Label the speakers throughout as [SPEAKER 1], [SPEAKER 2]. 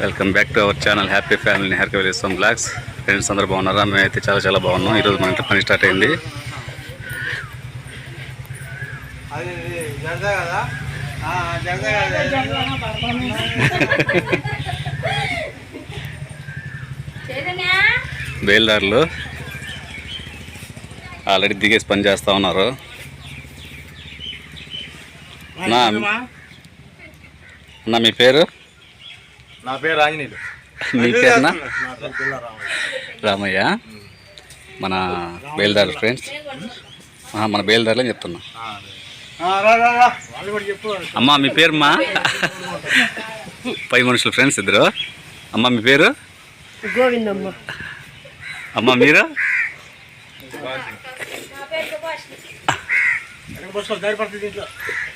[SPEAKER 1] Welcome back to our channel happy family happy విలేసం vlogs. Friends అందరూ బాగున్నారా? మేమైతే చాలా చాలా బాగున్నాం. ఈరోజు మన ఇంట్లో పని స్టార్ట్ అయింది. బేల్దారులు ఆల్రెడీ దిగేసి పని చేస్తూ ఉన్నారు. నా అన్న మీ పేరు?
[SPEAKER 2] నా పేరు ఆంజనేయులు.
[SPEAKER 1] మీ పేరునా. రామయ్య. మన బయలుదారు ఫ్రెండ్స్. ఆ, మన బయలుదారులు అని చెప్తున్నా.
[SPEAKER 2] ఆ, అదే. ఆ, రా రా రా. వాళ్ళు కూడా చెప్పు.
[SPEAKER 1] అమ్మ మీ పేరు మా? పై మనుషులు ఫ్రెండ్స్ ఇద్దరు. అమ్మ మీ పేరు?
[SPEAKER 3] గోవిందమ్మ.
[SPEAKER 1] అమ్మ మీరు?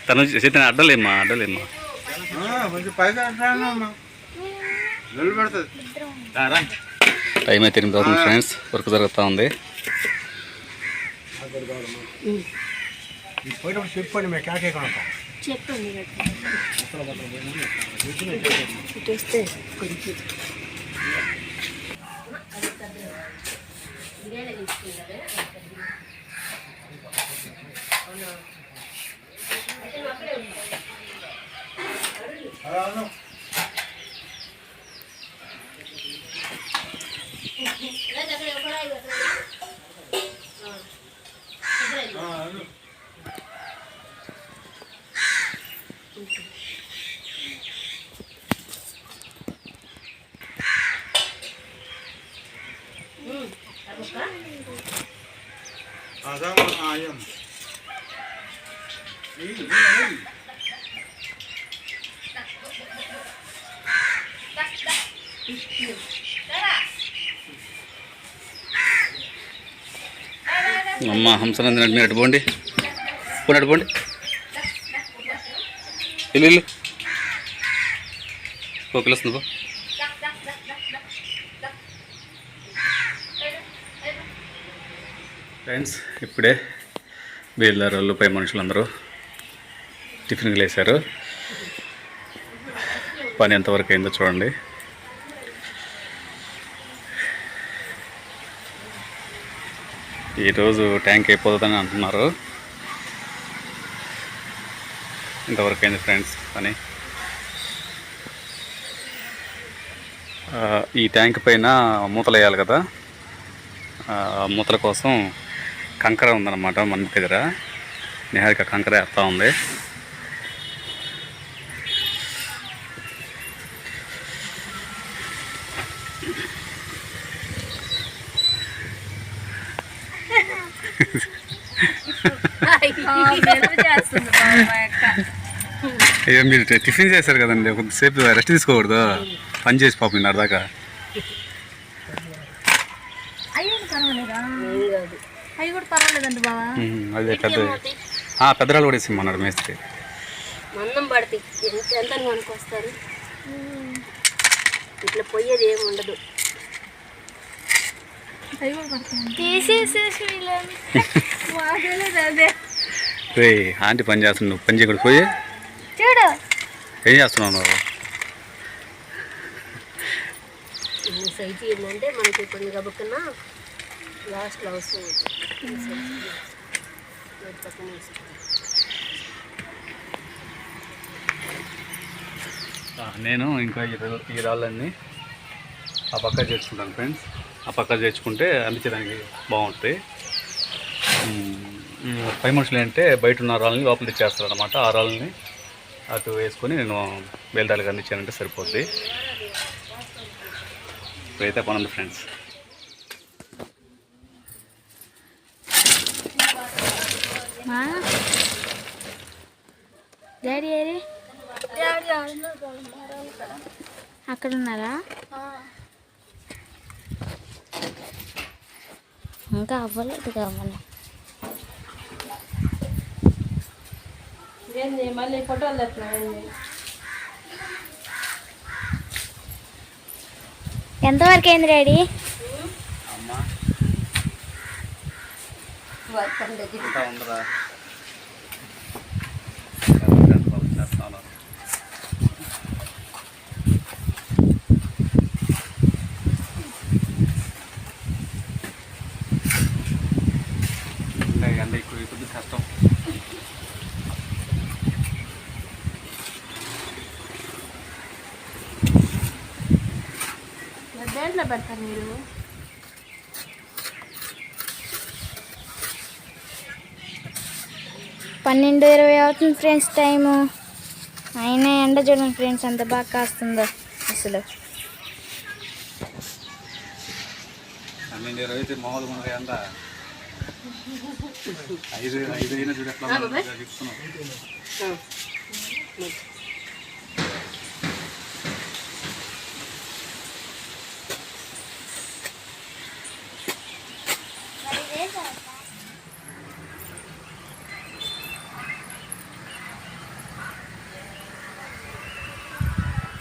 [SPEAKER 1] తను చేతిన అడ్డలేమ్మా అడ్డలేమ్మా. టైం అయితే ఎనిమిది అవుతుంది ఫ్రెండ్స్ వర్క్ జరుగుతూ ఉంది.
[SPEAKER 2] చెప్పండి మేము కాకే
[SPEAKER 3] చెప్పండి కొంచెం
[SPEAKER 1] అమ్మ హంసనందినట్టు మీరు అటుపోండి పోండి. అటుపోండి ఇల్లు ఇల్లు. ఓ పిలుస్తుంది పో. ఫ్రెండ్స్ ఇప్పుడే వీళ్ళ పై మనుషులందరూ టిఫిన్లు వేశారు పని ఎంతవరకు అయిందో చూడండి. ఈరోజు ట్యాంక్ అయిపోతుందని అంటున్నారు. ఇంతవరకు అయింది ఫ్రెండ్స్ పని. ఈ ట్యాంక్ పైన మూతలు వేయాలి కదా. మూతల కోసం కంకర ఉందన్నమాట మన దగ్గర. నిహారిక కంకర వేస్తూ ఉంది. అయ్యో మీరు టిఫిన్ చేశారు కదండి. కొద్దిసేపు రెస్ట్ తీసుకోకూడదు. పని చేసి పాపం ఇన్నారు దాకా.
[SPEAKER 3] పర్వాలేదా అవి కూడా పర్వాలేదండి బావా.
[SPEAKER 1] అదే పెద్ద ఆ, పెద్దరాళ్ళు కూడా ఇమ్మన్నాడు మేస్త్రి.
[SPEAKER 4] మందం పడుతుంది ఎంత కొనుక్కొస్తారు ఇట్లా పోయేది ఏమి ఉండదు.
[SPEAKER 1] రే ఆంటీ పని చేస్తున్నావు నువ్వు పని చేయకూడదు పోయి.
[SPEAKER 3] చూడు.
[SPEAKER 1] ఏం చేస్తున్నావు నువ్వు?
[SPEAKER 4] సైజు ఏంటంటే మనకి కొన్ని గబుక్కున్నా లాస్ట్ అవసరం పక్కన
[SPEAKER 1] నేను ఇంకా ఈ ఈ రాళ్ళన్నీ ఆ పక్క చేర్చుకుంటాను ఫ్రెండ్స్ ఆ పక్క చేర్చుకుంటే అందించడానికి బాగుంటుంది పై మనుషులు ఏంటంటే బయట ఉన్న రాళ్ళని లోపల తెచ్చేస్తారు అనమాట ఆ రాళ్ళని అటు వేసుకొని నేను బయలుదేరికి అందించానంటే సరిపోద్ది. ఇప్పుడైతే పని ఫ్రెండ్స్
[SPEAKER 3] మా డాడీ ఏరి? అక్కడ ఉన్నారా? ఇంకా అవ్వలేదు కావాలి
[SPEAKER 4] మళ్ళీ. ఫోటోలు తెస్తున్నాయండి
[SPEAKER 3] ఎంతవరకు అయింది డాడీ?
[SPEAKER 1] అమ్మా.
[SPEAKER 4] వర్క్
[SPEAKER 3] పెడతారు మీరు. పన్నెండు ఇరవై అవుతుంది ఫ్రెండ్స్ టైము. అయినా ఎండ చూడండి ఫ్రెండ్స్ ఎంత బాగా కాస్తుందో అసలు.
[SPEAKER 1] పన్నెండు ఇరవై అయితే మామూలుగా ఎంత ఐదు ఐదు అయినా చూడు ఎట్లా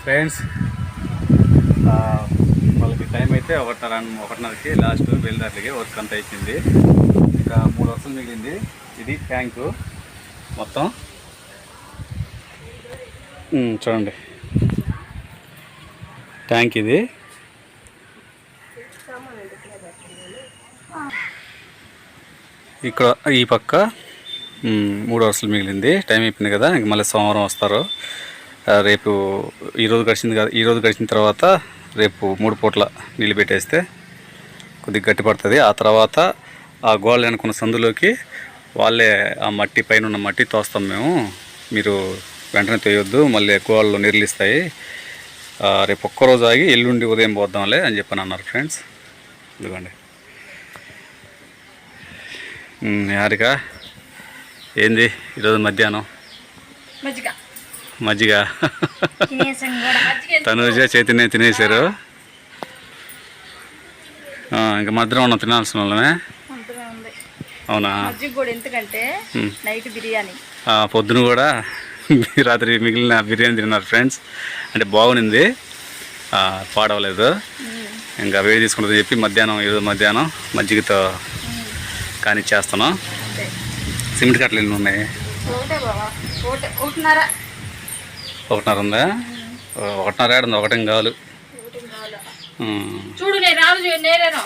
[SPEAKER 1] ఫ్రెండ్స్ వాళ్ళకి టైం అయితే ఒకటిన్నర ఒకటిన్నరకి లాస్ట్ బయలుదేరలికి వర్క్ అంతా అయిపోయింది. ఇంకా మూడు వర్షాలు మిగిలింది. ఇది ట్యాంకు మొత్తం. చూడండి. ట్యాంక్ ఇది. ఇక్కడ ఈ పక్క మూడు వర్షాలు మిగిలింది. టైం అయిపోయింది కదా ఇంక మళ్ళీ సోమవారం వస్తారు. రేపు ఈరోజు గడిచింది కదా ఈరోజు గడిచిన తర్వాత రేపు మూడు పూట్ల నీళ్ళు పెట్టేస్తే కొద్దిగా గట్టి పడుతుంది. ఆ తర్వాత ఆ గోళ్ళు అనుకున్న సందులోకి వాళ్ళే ఆ మట్టి పైన ఉన్న మట్టి తోస్తాం మేము. మీరు వెంటనే తోయొద్దు మళ్ళీ గోళ్ళు నిర్లిస్తాయి రేపు ఒక్కరోజు ఆగి ఎల్లుండి ఉదయం పోద్దాంలే అని చెప్పని అన్నారు ఫ్రెండ్స్. ఎందుకండి ఉమ్, హారిక ఏంది? ఈరోజు మధ్యాహ్నం?
[SPEAKER 3] మజ్జిగ.
[SPEAKER 1] మజ్జిగ. తనుజ చైతన్య తినేశారు. ఇంకా మధ్యాహ్నం ఉన్న తినాల్సిన వాళ్ళమే. అవునా?
[SPEAKER 3] ఎందుకంటే. నైట్ బిర్యానీ.
[SPEAKER 1] పొద్దున కూడా రాత్రి మిగిలిన బిర్యానీ తిన్నారు ఫ్రెండ్స్. అంటే బాగునింది. పాడవలేదు. ఇంకా వేడి తీసుకుంటుందని చెప్పి మధ్యాహ్నం ఈరోజు మధ్యాహ్నం మజ్జిగతో కానిచ్చేస్తున్నాం సిమెంట్ కట్టలు ఎన్ని ఉన్నాయి?
[SPEAKER 3] ఒకటిన్నర
[SPEAKER 1] ఉందా? ఒకటిన్నర ఏడు ఉంది ఒకటేం కావాలి.
[SPEAKER 3] చూడు నేనేను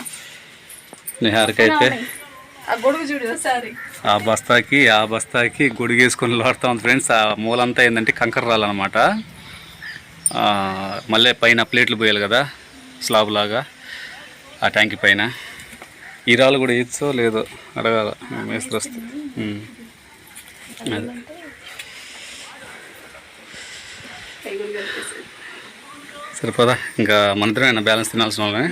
[SPEAKER 1] నిహారికైతే
[SPEAKER 3] ఆ గొడుగు
[SPEAKER 1] బస్తాకి ఆ బస్తాకి గొడిగేసుకొని లోడతాం ఫ్రెండ్స్. ఆ మూలంతా ఏంటంటే కంకర రాలన్నమాట మళ్ళీ పైన ప్లేట్లు పోయాలి కదా స్లాబ్ లాగా. ఆ ట్యాంక్ పైన. ఈ రాళ్ళు కూడా ఇచ్చో లేదో అడగాల. మేస్త్రి వస్తే. అదే. సరిపోదా? ఇంకా మన ఇద్దరమైనా బ్యాలెన్స్ తినాల్సిన వాళ్ళమే?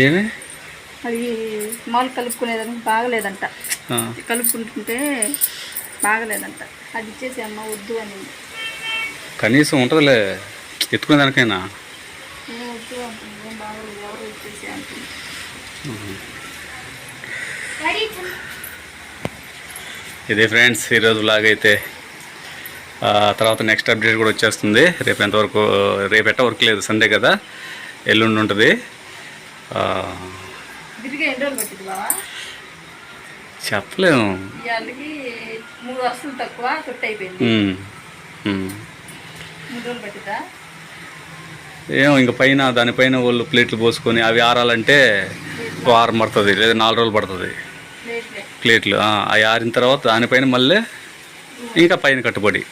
[SPEAKER 1] ఏమి?
[SPEAKER 3] అది మాలు కలుపుకునేదానికి బాగలేదంట.
[SPEAKER 1] ఆ,
[SPEAKER 3] కలుపుకుంటుంటే బాగలేదంట. అది ఇచ్చేసి అమ్మ వద్దు అని.
[SPEAKER 1] కనీసం ఉంటుందిలే ఎత్తుకునే దానికైనా. ఇదే ఫ్రెండ్స్ ఈరోజు ఆ, తర్వాత నెక్స్ట్ అప్డేట్ కూడా వచ్చేస్తుంది. రేపు ఎంతవరకు రేపు ఎట్ట వర్క్ లేదు సండే కదా. ఎల్లుండి ఉంటుంది. చెప్పలేము. ఏమో ఇంక పైన దానిపైన వాళ్ళు ప్లేట్లు పోసుకొని అవి ఆరాలంటే వారం పడుతుంది లేదా నాలుగు రోజులు పడుతుంది.
[SPEAKER 3] లేట్లే
[SPEAKER 1] ప్లేట్లు అవి ఆరిన తర్వాత దానిపైన మళ్ళీ ఇంకా పైన కట్టుబడి.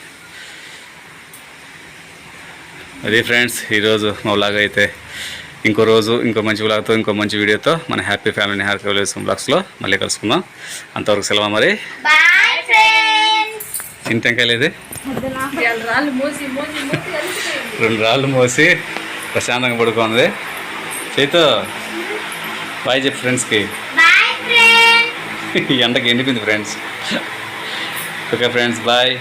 [SPEAKER 1] అదే ఫ్రెండ్స్ ఈరోజు మా వ్లాగ్ అయితే ఇంకో రోజు ఇంకో మంచి వ్లాగ్తో ఇంకో మంచి వీడియోతో మన హ్యాపీ ఫ్యామిలీని హ్యాపీ విలేజ్ బ్లాగ్స్లో మళ్ళీ కలుసుకుందాం. అంతవరకు సెలవు మరి. చిన్న టెంకాయ లేదే.
[SPEAKER 3] ఇవాళ రాళ్ళు మోసి మోసి మోసి కలిసిపోయింది.
[SPEAKER 1] రెండు రాళ్ళు మోసి ప్రశాంతంగా పడుకుంది చేతో బాయ్ చెప్పు ఫ్రెండ్స్కి ఎండకి ఎండిపోయింది ఫ్రెండ్స్ ఓకే ఫ్రెండ్స్ బాయ్